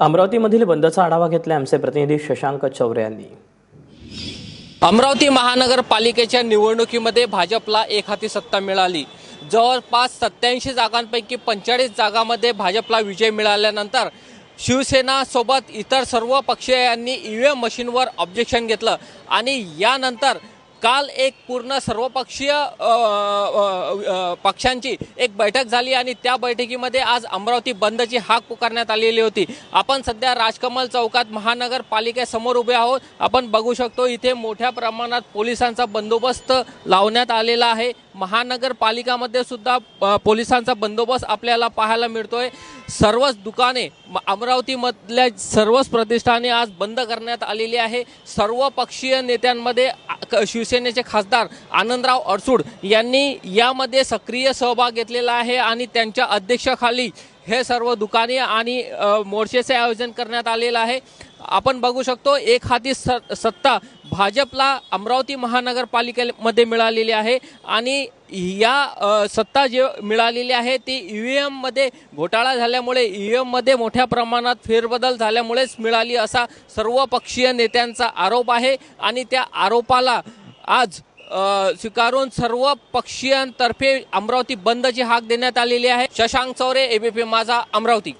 अमरावतीमधील बंदचा आढावा घेतला आमचे प्रतिनिधी शशांक चौरे यांनी. अमरावती महानगरपालिकेच्या निवडणुकीमध्ये भाजपला एक हाती सत्ता मिळाली. जवळपास सत्याऐंशी जागांपैकी पंचेचाळीस जागामध्ये भाजपला विजय मिळाल्यानंतर शिवसेना सोबत इतर सर्व पक्षीयांनी ई व्ही एम मशीनवर ऑब्जेक्शन घेतलं आणि यानंतर काल एक पूर्ण सर्वपक्षीय पक्षांची एक बैठक झाली आणि त्या बैठकीमध्ये आज अमरावती बंदची हाक पुकारण्यात आलेली होती. आपण सध्या राजकमल चौकात महानगरपालिकेसमोर उभे आहोत. आपण बघू शकतो इथे मोठ्या प्रमाणात पोलिसांचा बंदोबस्त लावण्यात आलेला आहे. महानगरपालिकामध्ये सुद्धा पोलिसांचा बंदोबस्त आपल्याला पाहायला मिळतोय. सर्वच दुकाने म- अमरावतीमधल्या सर्वच प्रतिष्ठाने आज बंद करण्यात आलेली आहे. सर्व पक्षीय नेत्यांमध्ये शिवसेनेचे खासदार आनंदराव अडसूड यांनी यामध्ये सक्रिय सहभाग घेतलेला आहे आणि त्यांच्या अध्यक्षाखाली हे सर्व दुकाने आणि मोर्चेचे आयोजन करण्यात आलेलं आहे. आपण बघू शकतो एक हाती स सत्ता भाजपला अमरावती महानगरपालिकेमध्ये मिळालेली आहे आणि या सत्ता जे मिळालेली आहे ती ई व्ही एममध्ये घोटाळा झाल्यामुळे ई व्ही एममध्ये मोठ्या प्रमाणात फेरबदल झाल्यामुळेच मिळाली असा सर्व पक्षीय नेत्यांचा आरोप आहे आणि त्या आरोपाला आज स्वीकारून सर्व पक्षीयांतर्फे अमरावती बंदची हाक देण्यात आलेली आहे. शशांक चौरे एबीपी माझा अमरावती.